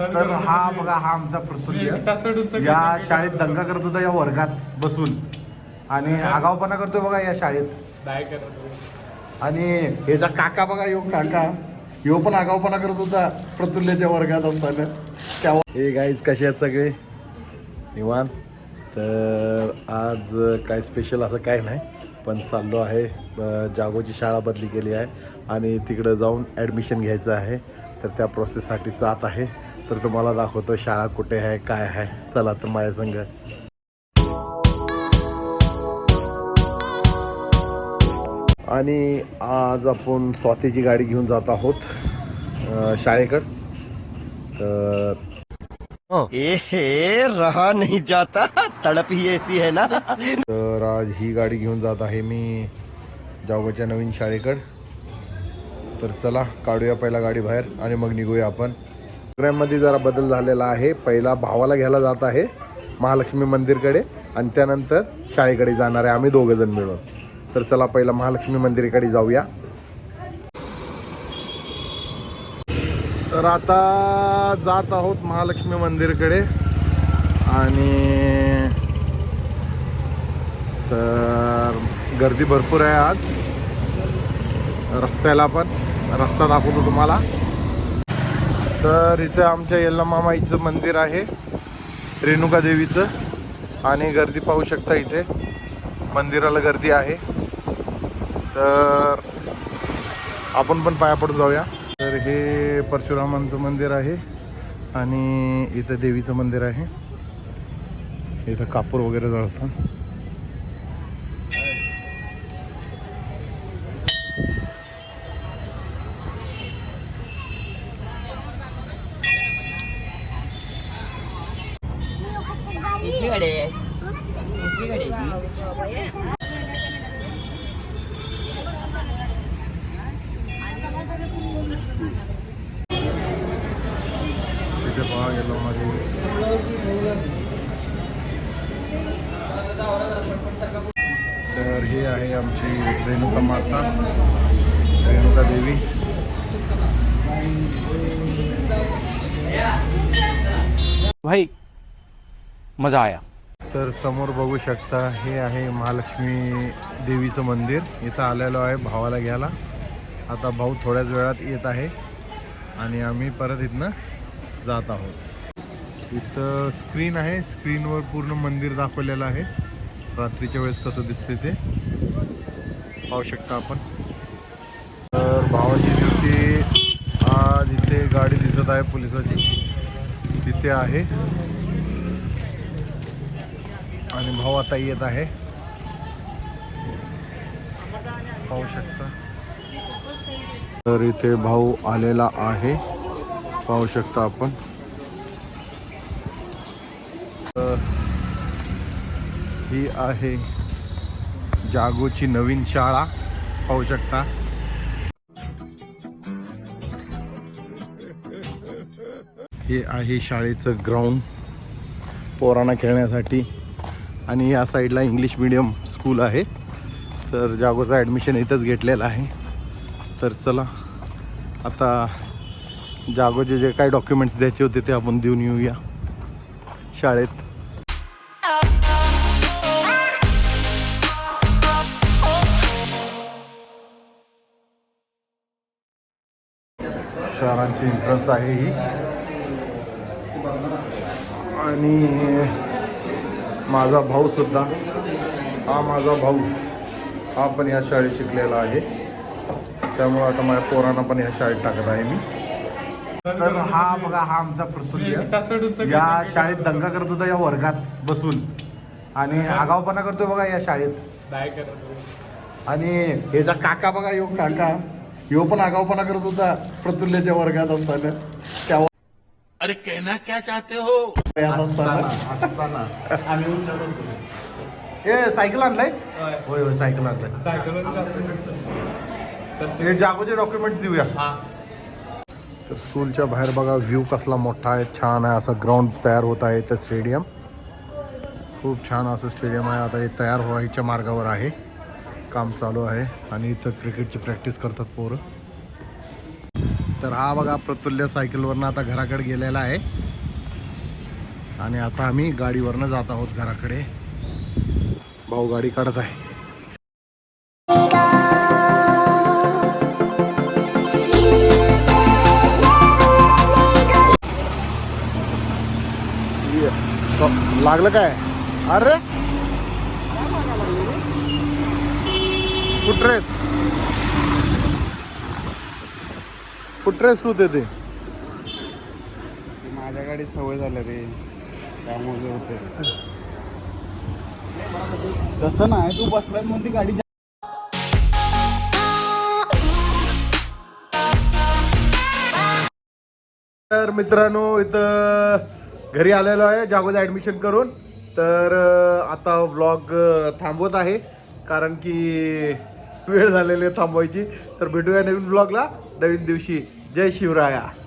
तर हा बघा हा आमचा प्रसंग या शाळेत दंगा करत होता या वर्गात बसून. आणि आगावपणा करतोय बघा या शाळेत. करत. आणि ह्याचा काका बघा यो काका. यो पण आगावपणा करत होता प्रतुल्यच्या वर्गात असताना. हे गाईज कसे आहेत सगळे? निवान तर आज काय स्पेशल असं काय नाही. पण चाललो आहे जागोची शाळा बदली केली आहे. आणि तिकडं जाऊन ॲडमिशन घ्यायचं आहे. तर त्या प्रोसेससाठी जात आहे. तर तुम्हाला दाखवतो शाळा कुठे आहे काय आहे. चला तर माझ्या संग. आणि आज आपण स्वातीची गाडी घेऊन जात आहोत शाळेकड. तर ए रहा नहीं जाता. तड़प ही ऐसी है ना. तर आज ही गाडी घेऊन जात आहे मी जावगाच्या नवीन शाळेकड. तर चला काढूया पहिला गाडी बाहेर आणि मग निघूया आपण. प्रोग्राममध्ये जरा बदल झालेला आहे. पहिला भावाला घ्यायला जात आहे महालक्ष्मी मंदिरकडे आणि त्यानंतर शाळेकडे जाणार आहे आम्ही दोघं जण मिळून. तर चला पहिला महालक्ष्मी मंदिराकडे जाऊया. तर आता जात आहोत महालक्ष्मी मंदिरकडे आणि तर गर्दी भरपूर आहे आज. रस्त्याला पण रस्ता दाखवतो तुम्हाला. तर इथं आमच्या यल्लामामाईचं मंदिर आहे. रेणुका देवीचं. आणि गर्दी पाहू शकता इथे. मंदिराला गर्दी आहे. तर आपण पण पाया पडून जाऊया. तर हे परशुरामांचं मंदिर आहे. आणि इथं देवीचं मंदिर आहे. इथं कापूर वगैरे जळतं तिथे पहा गेलो मध्ये तर हे आहे आमची रेणुका माता रेणुका देवी. भाई मजा आया. तर समोर बघू शकता हे आहे महालक्ष्मी देवीचं मंदिर. इथं आलेलो आहे भावाला घ्यायला. आता भाऊ थोड्याच वेळात येत आहे आणि आम्ही परत इथनं जात आहोत. इथं स्क्रीन आहे. स्क्रीनवर पूर्ण मंदिर दाखवलेलं आहे. रात्रीच्या वेळेस कसं दिसते ते पाहू शकता आपण. तर भावाची ड्युटी हा जिथे गाडी दिसत आहे पोलिसाची. तिथे आहे. आणि भाऊ आता येत आहे. पाहू शकता. तर इथे भाऊ आलेला आहे. पाहू शकता आपण. तर ही आहे जागोची नवीन शाळा. पाहू शकता. हे आहे शाळेचं ग्राउंड पोरांना खेळण्यासाठी. आणि या साईडला इंग्लिश मिडियम स्कूल आहे. तर जागोचं ॲडमिशन इथंच घेतलेलं आहे. तर चला आता जागोचे जे काही डॉक्युमेंट्स द्यायचे होते ते आपण देऊन येऊया शाळेत. शहरांची एंट्रन्स आहे ही. आणि माझा भाऊ सुद्धा हा माझा भाऊ हा पण या शाळेत शिकलेला आहे. त्यामुळे आता माझ्या पोरांना पण या शाळेत टाकत आहे मी. तर हा बघा हा आमचा प्रसंग या शाळेत दंगा करत होता या वर्गात बसून. आणि आगावपणा करतोय बघा या शाळेत. आणि ह्याचा काका बघा यो काका. यो पण आगावपणा करत होता प्रतुल्यच्या वर्गात असताना. तेव्हा अरे कहना क्या चाहते हो? असताना ए सायकल आणलायस? होय. होय सायकल आणलाय. हे जागोचे डॉक्युमेंट देऊया. हा. तर स्कूलच्या बाहेर बघा व्ह्यू कसला मोठा आहे छान आहे असं ग्राउंड तयार होत आहे इथं स्टेडियम खूप छान असं स्टेडियम आहे. आता हे तयार व्हायच्या मार्गावर आहे. काम चालू आहे आणि इथं क्रिकेटची प्रॅक्टिस करतात पोरं. तर हा बघा प्रतुल्य सायकलवरनं आता घराकडे गेलेला आहे. आणि आता आम्ही गाडीवरनं जात आहोत घराकडे. भाऊ गाडी काढत आहे. लागलं काय? अरे! फुटरेस फुटरेस तू ते? माझ्या गाडी सवय झालं रे. त्यामुळे होते. तसं नाही तू बसलाय म्हणून ती गाडी तर मित्रांनो इथं घरी आलेलो आहे जागोजा ॲडमिशन करून. तर आता व्लॉग थांबवत आहे. कारण की वेळ झालेली आहे थांबवायची. तर भेटूया नवीन व्लॉगला नवीन दिवशी. जय शिवराया.